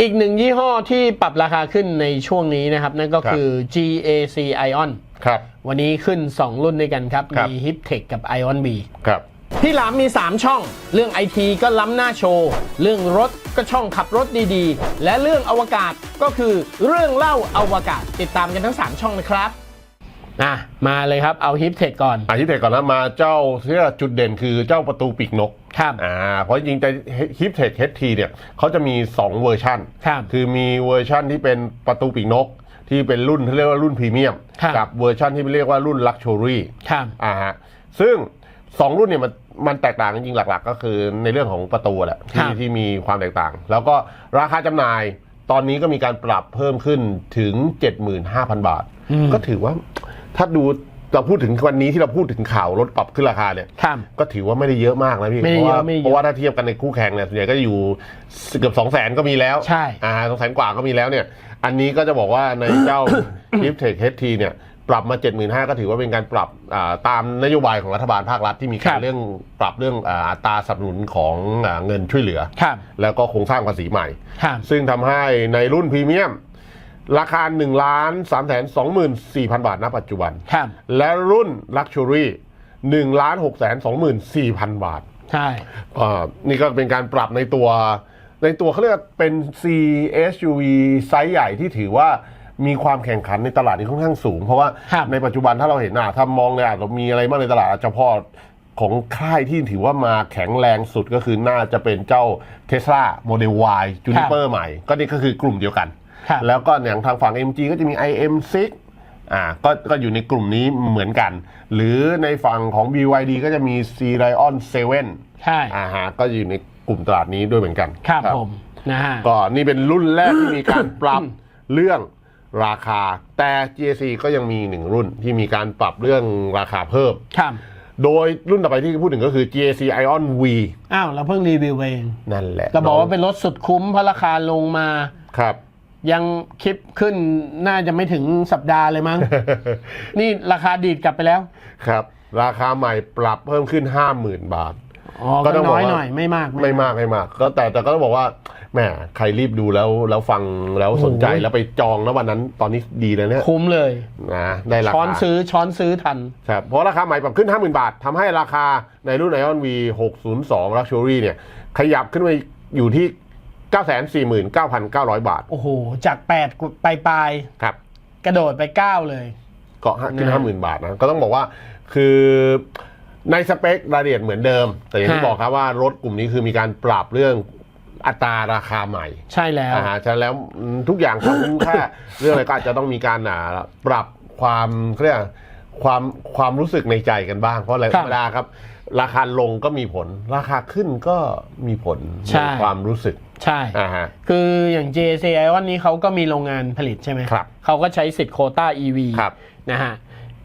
อีกหนึ่งยี่ห้อที่ปรับราคาขึ้นในช่วงนี้นะครับ นั่นก็คือ GAC Ion ครับ วันนี้ขึ้น 2 รุ่นด้วยกันครับ ครับ มี Hiptech กับ Ion B ครับ พี่หลามมี 3 ช่อง เรื่องไอทีก็ล้ำหน้าโชว์ เรื่องรถก็ช่องขับรถดีๆ และเรื่องอวกาศก็คือเรื่องเล่าอวกาศติดตามกันทั้ง 3 ช่องนะครับ อะมาเลยครับเอา Hiptech ก่อนอาทิตย์เทคก่อนนะมาเจ้าเชื่อจุดเด่นคือเจ้าประตูปีกนกครับอ่าเพราะจริงๆแต่ฮิปเทคเฮดทีเนี่ยเขาจะมี 2 เวอร์ชันครับคือมีเวอร์ชันที่เป็นประตูปีกนก ที่เป็นรุ่นที่เรียกว่ารุ่นพรีเมียมครับกับเวอร์ชันที่เรียกว่ารุ่นลักชัวรี่ครับอ่าฮะซึ่ง2รุ่นเนี่ยมันมันแตกต่างจริงๆหลัก ๆ ก็คือในเรื่องของประตูแหละครัที่บที่มีความแตกต่าง แล้วก็ราคาจำหน่ายตอนนี้ก็มีการปรับเพิ่มขึ้นถึง 75,000 บาท ก็ถือว่า ถ้าดูเราพูดถึงวันนี้ที่เราพูดถึงข่าวรถปรับขึ้นราคาเนี่ย ครับ ก็ถือว่าไม่ได้เยอะมากนะพี่ ไม่เพได้ราะเยว่าอะไม่ได้เยอะเพราะว่าถ้าเทียบกันในคู่แข่งเนี่ยส่วนใหญ่ก็จะอยู่เกือบสองแสนก็มีแล้วใช่ อ่าสองแสนกว่าก็มีแล้วเนี่ย อันนี้ก็จะบอกว่าในเจ้า l i f t e c h HT เนี่ย ปรับมา 75,000ก็ถือว่าเป็นการปรับอ่าตามนโยบายของรัฐบาลภาครัฐที่มีครัการบ เรื่องปรับเรื่องอ่าอัตราสนับสนุนของอ่าเงินช่วยเหลือ ครับ แล้วก็โครงสร้างภาษีใหม่ ครับ ซึ่งทำให้ในรุ่นพรีเมียม ราคา1ล้าน3แสน24,000บาทณปัจจุบัน ครับและและรุ่น Luxury 1ล้าน6แสน24,000บาทใช่อ่านี่ก็เป็นการปรับในตัวในตัวเขาเรียกว่าเป็น CSUV ไซส์ใหญ่ที่ถือว่ามีความแข่งขันในตลาดที่ค่อนข้างสูง เพราะว่าครับในปัจจุบันถ้าเราเห็นอะถ้ามองเลยอะเรามีอะไรบ้างในตลาดเฉพาะของค่ายที่ถือว่ามาแข็งแรงสุดก็คือน่าจะเป็นเจ้า Tesla Model Y Juniper ใหม่ ก็นี่ก็คือกลุ่มเดียวกัน ครับ แล้วก็อย่างทางฝั่ง MG ก็จะมี IM6 อ่าก็ก็อยู่ในกลุ่มนี้เหมือนกัน หรือในฝั่งของ BYD ก็จะมี C Lion 7ใช่อ่าฮะก็อยู่ในกลุ่มตลาดนี้ด้วยเหมือนกันครับผมนะฮะก็นี่เป็นรุ่นแรกที่มีการปรับเรื่องราคา แต่ GAC ก็ยังมีหนึ่งรุ่นที่มีการปรับเรื่องราคาเพิ่มครับโดยรุ่นต่อไปที่พูดถึงก็คือ GAC Ion V อ้าวเราเพิ่งรีวิวไปเอง นั่นแหละ เราบอกว่าเป็นรถสุดคุ้มเพราะราคาลงมา ครับ ยังคลิปขึ้นน่าจะไม่ถึงสัปดาห์เลยมั้ง นี่ราคาดีดกลับไปแล้ว ครับ ราคาใหม่ปรับเพิ่มขึ้น 50,000 บาทอ๋อก็ก็ต้องบอกน้อยว่าหน่อยไม่มากไม่มากไม่มาก ก็แต่แต่ก็ต้องบอกว่าแหมใครรีบดูแล้วแล้วฟังแล้วสนใจโอ้โหแล้วไปจองแล้ววันนั้นตอนนี้ดีเลยเนี่ยคุ้มเลยนะได้ราช้อนคาซื้อช้อนซื้อทันครับเพราะราคาใหม่ปรับขึ้น 50,000 บาททำให้ราคาในรุ่น Ion V 602 Luxury เนี่ยขยับขึ้นไปอยู่ที่ 949,900 บาท โอ้โห จากแปดไปปลายครับๆกระโดดไปเก้าเลย ก็ขึ้นนะ50,000บาทนะ ก็ต้องบอกว่าคือในสเปครายละเอียดเหมือนเดิม แต่อย่างที่ฮะบอกครับว่ารถกลุ่มนี้คือมีการปรับเรื่องอัตราราคาใหม่ ใช่แล้วอ่าฉะนั้นแล้วอืมทุกอย่างความคุ้มค่าเรื่องอะไรก็อาจจะต้องมีการอ่าปรับความเขาเรียกอะไร ความความรู้สึกในใจกันบ้าง เพราะอะไรครัธรบรมดาครับ ราคาลงก็มีผล ราคาขึ้นก็มีผลใช่ในความรู้สึกใช่ อ่าฮะ คืออย่าง JC Ion นี้เขาก็มีโรงงานผลิตใช่ไหมครับเขาก็ใช้สิทธิ์โควต้า EV ครับ นะฮะ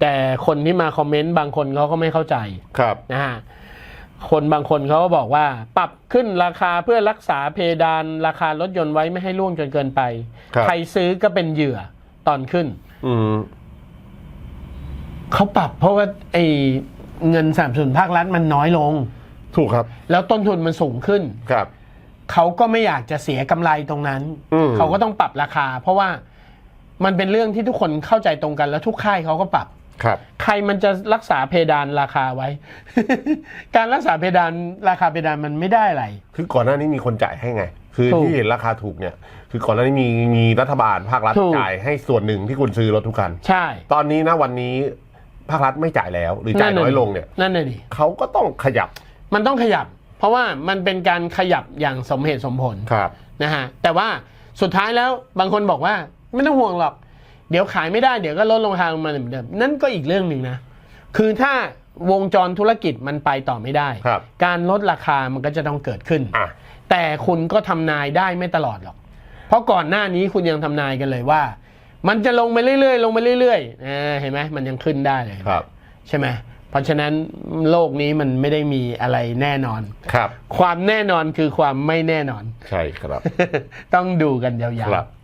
แต่คนที่มาคอมเมนต์บางคนเขาก็ไม่เข้าใจครับ นะฮะ คนบางคนเขาก็บอกว่า ปรับขึ้นราคาเพื่อรักษาเพดานราคารถยนต์ไว้ไม่ให้ร่วงจนเกินไป ครับ ใครซื้อก็เป็นเหยื่อตอนขึ้น อืม เขาปรับเพราะว่าไอ้เงินสนับสนุนภาครัฐมันน้อยลง ถูกครับ แล้วต้นทุนมันสูงขึ้น ครับ เขาก็ไม่อยากจะเสียกำไรตรงนั้น อืม เขาก็ต้องปรับราคา เพราะว่ามันเป็นเรื่องที่ทุกคนเข้าใจตรงกันแล้วทุกค่ายเขาก็ปรับ ครับ ใครมันจะรักษาเพดานราคาไว้ การรักษาเพดานราคาเพดานมันไม่ได้อะไร คือก่อนหน้านี้มีคนจ่ายให้ไง คือถูกที่เห็นราคาถูกเนี่ย คือก่อนหน้านี้มีมีรัฐบาลภาครัฐถูก จ่ายให้ส่วนหนึ่งที่คุณซื้อรถทุกคัน ใช่ ตอนนี้นะวันนี้ ภาครัฐไม่จ่ายแล้ว หรือจ่ายน้อยลงเนี่ยนั่นน่ะดิเขาก็ต้องขยับ มันต้องขยับ เพราะว่ามันเป็นการขยับอย่างสมเหตุสมผลครับนะฮะแต่ว่าสุดท้ายแล้วบางคนบอกว่าไม่ต้องห่วงหรอก เดี๋ยวขายไม่ได้เดี๋ยวก็ลดลงราคาลงมาเหมือนเดิมนั่นก็อีกเรื่องหนึ่งนะคือถ้าวงจรธุรกิจมันไปต่อไม่ได้ครับการลดราคามันก็จะต้องเกิดขึ้นอะแต่คุณก็ทำนายได้ไม่ตลอดหรอก เพราะก่อนหน้านี้คุณยังทำนายกันเลยว่า มันจะลงไปเรื่อยๆ ลงไปเรื่อยๆอ่าเห็นไหมมันยังขึ้นได้เลยครับ ใช่ไหมเพราะฉะนั้นโลกนี้มันไม่ได้มีอะไรแน่นอน ครับ ความแน่นอนคือความไม่แน่นอน ใช่ครับ ต้องดูกันยาวครับๆ